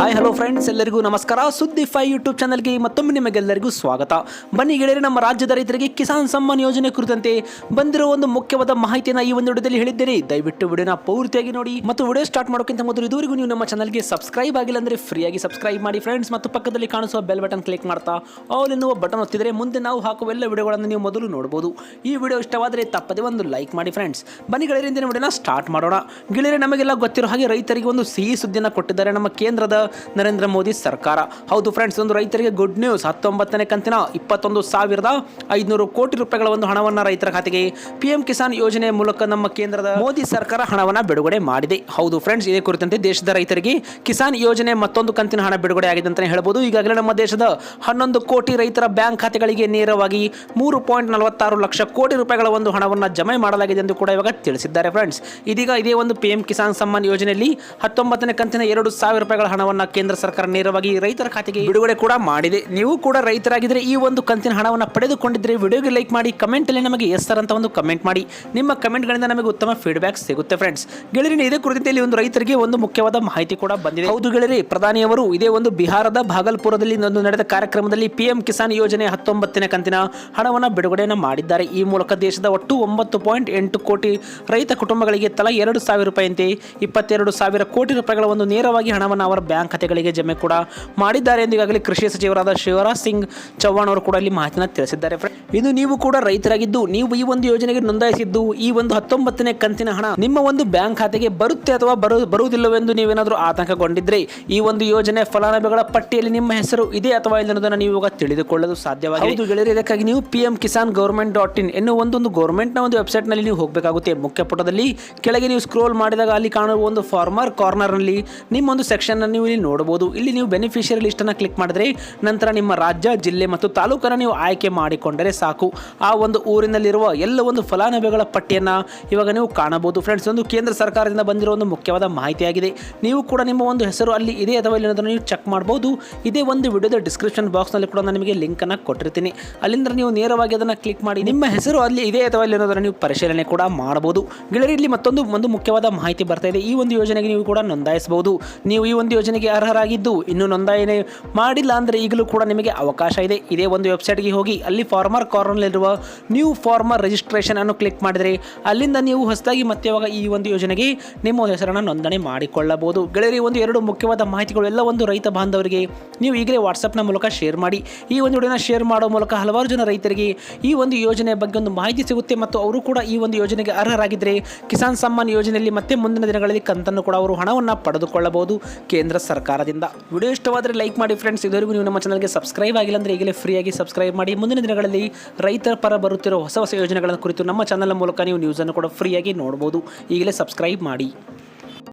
Hi hello friends ಎಲ್ಲರಿಗೂ ನಮಸ್ಕಾರ. ಸುದ್ದಿ ಫೈ ಯೂಟ್ಯೂಬ್ ಚಾನಲ್ಗೆ ಮತ್ತೊಮ್ಮೆ ನಿಮಗೆಲ್ಲರಿಗೂ ಸ್ವಾಗತ. ಬನ್ನಿ ಗೆಳೆಯರೆ, ನಮ್ಮ ರಾಜ್ಯದ ರೈತರಿಗೆ ಕಿಸಾನ್ ಸಮ್ಮಾನ್ ಯೋಜನೆ ಕುರಿತಂತೆ ಬಂದಿರೋ ಒಂದು ಮುಖ್ಯವಾದ ಮಾಹಿತಿಯನ್ನು ಈ ಒಂದು ವಿಡಿಯೋದಲ್ಲಿ ಹೇಳಿದ್ದೇನೆ. ದಯವಿಟ್ಟು ವಿಡಿಯೋನ ಪೂರ್ತಿಯಾಗಿ ನೋಡಿ ಮತ್ತು ವಿಡಿಯೋ ಸ್ಟಾರ್ಟ್ ಮಾಡೋಕ್ಕಿಂತ ಮೊದಲು ಇದುವರೆಗೂ ನೀವು ನಮ್ಮ ಚಾನಲ್ಗೆ ಸಬ್ಸ್ಕ್ರೈಬ್ ಆಗಿಲ್ಲ ಅಂದರೆ ಫ್ರೀಯಾಗಿ ಸಬ್ಸ್ಕ್ರೈಬ್ ಮಾಡಿ ಫ್ರೆಂಡ್ಸ್ ಮತ್ತು ಪಕ್ಕದಲ್ಲಿ ಕಾಣಿಸುವ ಬೆಲ್ ಬಟನ್ ಕ್ಲಿಕ್ ಮಾಡ್ತಾ ಆಲ್ ಎನ್ನುವ ಬಟನ್ ಒತ್ತಿದರೆ ಮುಂದೆ ನಾವು ಹಾಕುವ ಎಲ್ಲ ವಿಡಿಯೋಗಳನ್ನು ನೀವು ಮೊದಲು ನೋಡಬಹುದು. ಈ ವಿಡಿಯೋ ಇಷ್ಟವಾದರೆ ತಪ್ಪದೇ ಒಂದು ಲೈಕ್ ಮಾಡಿ ಫ್ರೆಂಡ್ಸ್ ಬನ್ನಿ ಗೆಳೆಯರಿಂದ ವಿಡಿಯೋನ ಸ್ಟಾರ್ಟ್ ಮಾಡೋಣ. ಗೆಳೆಯರೆ, ನಮಗೆಲ್ಲ ಗೊತ್ತಿರೋ ಹಾಗೆ ರೈತರಿಗೆ ಒಂದು ಸಿಹಿ ಸುದ್ದಿಯನ್ನು ಕೊಟ್ಟಿದ್ದಾರೆ. ನಮ್ಮ ಕೇಂದ್ರದ ನರೇಂದ್ರ ಮೋದಿ ಸರ್ಕಾರ. ಹೌದು ಫ್ರೆಂಡ್ಸ್ ಒಂದು ರೈತರಿಗೆ ಗುಡ್ ನ್ಯೂಸ್ ಹತ್ತೊಂಬತ್ತನೇ ಕಂತಿನ ಇಪ್ಪತ್ತೊಂದು ಸಾವಿರದ ಐದುನೂರು ಕೋಟಿ ರೂಪಾಯಿಗಳ ಒಂದು ಹಣವನ್ನು ರೈತರ ಖಾತೆಗೆ ಪಿಎಂ ಕಿಸಾನ್ ಯೋಜನೆ ಮೂಲಕ ನಮ್ಮ ಕೇಂದ್ರದ ಮೋದಿ ಸರ್ಕಾರ ಹಣವನ್ನು ಬಿಡುಗಡೆ ಮಾಡಿದೆ. ಹೌದು ಫ್ರೆಂಡ್ಸ್ ಇದೇ ಕುರಿತಂತೆ ದೇಶದ ರೈತರಿಗೆ ಕಿಸಾನ್ ಯೋಜನೆ ಮತ್ತೊಂದು ಕಂತಿನ ಹಣ ಬಿಡುಗಡೆ ಆಗಿದೆ ಅಂತಲೇ ಹೇಳ್ಬೋದು. ಈಗಾಗಲೇ ನಮ್ಮ ದೇಶದ ಹನ್ನೊಂದು ಕೋಟಿ ರೈತರ ಬ್ಯಾಂಕ್ ಖಾತೆಗಳಿಗೆ ನೇರವಾಗಿ ಮೂರು ಪಾಯಿಂಟ್ ನಲವತ್ತಾರು ಲಕ್ಷ ಕೋಟಿ ರೂಪಾಯಿಗಳ ಒಂದು ಹಣವನ್ನು ಜಮೆ ಮಾಡಲಾಗಿದೆ ಎಂದು ಕೂಡ ಇವಾಗ ತಿಳಿಸಿದ್ದಾರೆ ಫ್ರೆಂಡ್ಸ್ ಇದೀಗ ಇದೇ ಒಂದು ಪಿಎಂ ಕಿಸಾನ್ ಸಮ್ಮಾನ್ ಯೋಜನೆಯಲ್ಲಿ ಹತ್ತೊಂಬತ್ತನೇ ಕಂತಿನ ಎರಡು ಸಾವಿರ ರೂಪಾಯಿಗಳ ಹಣವನ್ನು ಕೇಂದ್ರ ಸರ್ಕಾರ ನೇರವಾಗಿ ರೈತರ ಖಾತೆಗೆ ಬಿಡುಗಡೆ ಕೂಡ ಮಾಡಿದೆ. ನೀವು ಕೂಡ ರೈತರಾಗಿದ್ದರೆ ಈ ಒಂದು ಕಂತಿನ ಹಣವನ್ನು ಪಡೆದುಕೊಂಡಿದ್ದರೆ ವಿಡಿಯೋಗೆ ಲೈಕ್ ಮಾಡಿ ಕಮೆಂಟಲ್ಲಿ ನಮಗೆ ಎಸ್ ಸರ್ ಅಂತ ಒಂದು ಕಮೆಂಟ್ ಮಾಡಿ. ನಿಮ್ಮ ಕಮೆಂಟ್ಗಳಿಂದ ನಮಗೆ ಉತ್ತಮ ಫೀಡ್ಬ್ಯಾಕ್ ಸಿಗುತ್ತೆ ಫ್ರೆಂಡ್ಸ್ ಗೆಳೆಯರಿ, ಇದೇ ಕುರಿತಂತೆ ಇಲ್ಲಿ ಒಂದು ರೈತರಿಗೆ ಒಂದು ಮುಖ್ಯವಾದ ಮಾಹಿತಿ ಕೂಡ ಬಂದಿದೆ. ಹೌದು ಗೆಳೆಯರಿ, ಪ್ರಧಾನಿಯವರು ಇದೇ ಒಂದು ಬಿಹಾರದ ಭಾಗಲ್ಪುರದಲ್ಲಿ ಒಂದು ನಡೆದ ಕಾರ್ಯಕ್ರಮದಲ್ಲಿ ಪಿಎಂ ಕಿಸಾನ್ ಯೋಜನೆ ಹತ್ತೊಂಬತ್ತನೇ ಕಂತಿನ ಹಣವನ್ನು ಬಿಡುಗಡೆಯನ್ನು ಮಾಡಿದ್ದಾರೆ. ಈ ಮೂಲಕ ದೇಶದ ಒಟ್ಟು ಒಂಬತ್ತು ಪಾಯಿಂಟ್ ಎಂಟು ಕೋಟಿ ರೈತ ಕುಟುಂಬಗಳಿಗೆ ತಲಾ ಎರಡು ಸಾವಿರ ರೂಪಾಯಿಯಂತೆ ಇಪ್ಪತ್ತೆರಡು ಸಾವಿರ ಕೋಟಿ ರೂಪಾಯಿಗಳ ಒಂದು ನೇರವಾಗಿ ಹಣವನ್ನು ಅವರ ಬ್ಯಾಂಕ್ ಖಾತೆಗಳಿಗೆ ಜಮೆ ಕೂಡ ಮಾಡಿದ್ದಾರೆ ಎಂದು ಈಗಾಗಲೇ ಕೃಷಿ ಸಚಿವರಾದ ಶಿವರಾಜ್ ಸಿಂಗ್ ಚೌಹಾಣ್ ಅವರು ಕೂಡ ಇಲ್ಲಿ ಮಾಹಿತಿನ ತಿಳಿಸಿದ್ದಾರೆ ಇದು ನೀವು ಕೂಡ ರೈತರಾಗಿದ್ದು, ನೀವು ಈ ಒಂದು ಯೋಜನೆಗೆ ನೋಂದಾಯಿಸಿದ್ದು, ಈ ಒಂದು ಹತ್ತೊಂಬತ್ತನೇ ಕಂತಿನ ಹಣ ನಿಮ್ಮ ಒಂದು ಬ್ಯಾಂಕ್ ಖಾತೆಗೆ ಬರುತ್ತೆ ಅಥವಾ ಬರು, ಬರುವುದಿಲ್ಲವೆಂದು ನೀವೇನಾದರೂ ಆತಂಕಗೊಂಡಿದ್ರೆ ಈ ಒಂದು ಯೋಜನೆ ಫಲಾನುಭವಿಗಳ ಪಟ್ಟಿಯಲ್ಲಿ ನಿಮ್ಮ ಹೆಸರು ಇದೆ ಅಥವಾ ಇಲ್ಲ ಅನ್ನೋದನ್ನು ನೀವು ಇವಾಗ ತಿಳಿದುಕೊಳ್ಳಲು ಸಾಧ್ಯವಾಗಿದೆ. ಗೆಳೆಯರೆ, ಇದಕ್ಕಾಗಿ ನೀವು P M Kisan government dot in ಎನ್ನುವ ಒಂದೊಂದು ಗೌರ್ಮೆಂಟ್ನ ಒಂದು ವೆಬ್ಸೈಟ್ನಲ್ಲಿ ನೀವು ಹೋಗಬೇಕಾಗುತ್ತೆ. ಮುಖ್ಯ ಪುಟದಲ್ಲಿ ಕೆಳಗೆ ನೀವು ಸ್ಕ್ರೋಲ್ ಮಾಡಿದಾಗ ಅಲ್ಲಿ ಕಾಣುವ ಒಂದು ಫಾರ್ಮರ್ ಕಾರ್ನರ್ನಲ್ಲಿ ನಿಮ್ಮ ಒಂದು ಸೆಕ್ಷನ್ ನೀವು ಇಲ್ಲಿ ನೋಡಬಹುದು. ಇಲ್ಲಿ ನೀವು ಬೆನಿಫಿಷಿಯರಿ ಲಿಸ್ಟನ್ನು ಕ್ಲಿಕ್ ಮಾಡಿದ್ರೆ ನಂತರ ನಿಮ್ಮ ರಾಜ್ಯ, ಜಿಲ್ಲೆ ಮತ್ತು ತಾಲೂಕನ್ನು ನೀವು ಆಯ್ಕೆ ಮಾಡಿಕೊಂಡರೆ ಸಾಕು. ಆ ಒಂದು ಊರಿನಲ್ಲಿರುವ ಎಲ್ಲ ಒಂದು ಫಲಾನುಭವಿಗಳ ಪಟ್ಟಿಯನ್ನು ಇವಾಗ ನೀವು ಕಾಣಬಹುದು. ಫ್ರೆಂಡ್ಸ್ ಒಂದು ಕೇಂದ್ರ ಸರ್ಕಾರದಿಂದ ಬಂದಿರೋ ಒಂದು ಮುಖ್ಯವಾದ ಮಾಹಿತಿಯಾಗಿದೆ. ನೀವು ಕೂಡ ನಿಮ್ಮ ಒಂದು ಹೆಸರು ಅಲ್ಲಿ ಇದೆ ಅಥವಾ ಇಲ್ಲ ಅನ್ನೋದನ್ನು ನೀವು ಚೆಕ್ ಮಾಡಬಹುದು. ಇದೇ ಒಂದು ವಿಡಿಯೋದ ಡಿಸ್ಕ್ರಿಪ್ಷನ್ ಬಾಕ್ಸ್ನಲ್ಲಿ ಕೂಡ ನಾನು ನಿಮಗೆ ಲಿಂಕನ್ನು ಕೊಟ್ಟಿರ್ತೀನಿ. ಅಲ್ಲಿಂದ ನೀವು ನೇರವಾಗಿ ಅದನ್ನು ಕ್ಲಿಕ್ ಮಾಡಿ, ನಿಮ್ಮ ಹೆಸರು ಅಲ್ಲಿ ಇದೆ ಅಥವಾ ಇಲ್ಲ ಅನ್ನೋದನ್ನು ನೀವು ಪರಿಶೀಲನೆ ಕೂಡ ಮಾಡಬಹುದು. ಗೆಳೆಯರಿ, ಇಲ್ಲಿ ಮತ್ತೊಂದು, ಒಂದು ಮುಖ್ಯವಾದ ಮಾಹಿತಿ ಬರ್ತಾ ಇದೆ. ಈ ಒಂದು ಯೋಜನೆಗೆ ನೀವು ಕೂಡ ನೋಂದಾಯಿಸಬಹುದು. ನೀವು ಈ ಒಂದು ಯೋಜನೆಗೆ ಅರ್ಹರಾಗಿದ್ದು ಇನ್ನು ನೋಂದಾಯಣೆ ಮಾಡಿಲ್ಲ ಅಂದರೆ ಈಗಲೂ ಕೂಡ ನಿಮಗೆ ಅವಕಾಶ ಇದೆ. ಇದೇ ಒಂದು ವೆಬ್ಸೈಟ್ಗೆ ಹೋಗಿ ಅಲ್ಲಿ ಫಾರ್ಮರ್ ಕಾರ್ನಲ್ಲಿರುವ ನ್ಯೂ ಫಾರ್ಮರ್ ರಿಜಿಸ್ಟ್ರೇಷನ್ ಅನ್ನು ಕ್ಲಿಕ್ ಮಾಡಿದರೆ ಅಲ್ಲಿಂದ ನೀವು ಹೊಸದಾಗಿ ಮತ್ತೆ ಇವಾಗ ಈ ಒಂದು ಯೋಜನೆಗೆ ನಿಮ್ಮ ಹೆಸರನ್ನು ನೋಂದಣಿ ಮಾಡಿಕೊಳ್ಳಬಹುದು. ಗೆಳೆಯರಿ ಒಂದು ಎರಡು ಮುಖ್ಯವಾದ ಮಾಹಿತಿಗಳು ಎಲ್ಲ ಒಂದು ರೈತ ಬಾಂಧವರಿಗೆ ನೀವು ಈಗಲೇ ವಾಟ್ಸಪ್ನ ಮೂಲಕ ಶೇರ್ ಮಾಡಿ. ಈ ಒಂದು ವಿಡಿಯೋನ ಶೇರ್ ಮಾಡೋ ಮೂಲಕ ಹಲವಾರು ಜನ ರೈತರಿಗೆ ಈ ಒಂದು ಯೋಜನೆಯ ಬಗ್ಗೆ ಒಂದು ಮಾಹಿತಿ ಸಿಗುತ್ತೆ ಮತ್ತು ಅವರು ಕೂಡ ಈ ಒಂದು ಯೋಜನೆಗೆ ಅರ್ಹರಾಗಿದ್ದರೆ ಕಿಸಾನ್ ಸಮ್ಮಾನ್ ಯೋಜನೆಯಲ್ಲಿ ಮತ್ತೆ ಮುಂದಿನ ದಿನಗಳಲ್ಲಿ ಕಂತನ್ನು ಕೂಡ ಅವರು ಹಣವನ್ನು ಪಡೆದುಕೊಳ್ಳಬಹುದು. ಕೇಂದ್ರ ಸರ್ಕಾರದಿಂದ. ವಿಡಿಯೋ ಇಷ್ಟವಾದರೆ ಲೈಕ್ ಮಾಡಿ ಫ್ರೆಂಡ್ಸ್ ಇದುವರೆಗೂ ನೀವು ನಮ್ಮ ಚಾನಲ್ಗೆ ಸಬ್ಸ್ಕ್ರೈಬ್ ಆಗಿಲ್ಲ ಅಂದರೆ ಈಗಲೇ ಫ್ರೀಯಾಗಿ ಸಬ್ಸ್ಕ್ರೈಬ್ ಮಾಡಿ. ಮುಂದಿನ ದಿನಗಳಲ್ಲಿ ರೈತರ ಪರ ಬರುತ್ತಿರೋ ಹೊಸ ಹೊಸ ಯೋಜನೆಗಳ ಕುರಿತು ನಮ್ಮ ಚಾನಲ್ ಮೂಲಕ ನೀವು ನ್ಯೂಸನ್ನು ಕೂಡ ಫ್ರೀಯಾಗಿ ನೋಡ್ಬೋದು. ಈಗಲೇ ಸಬ್ಸ್ಕ್ರೈಬ್ ಮಾಡಿ.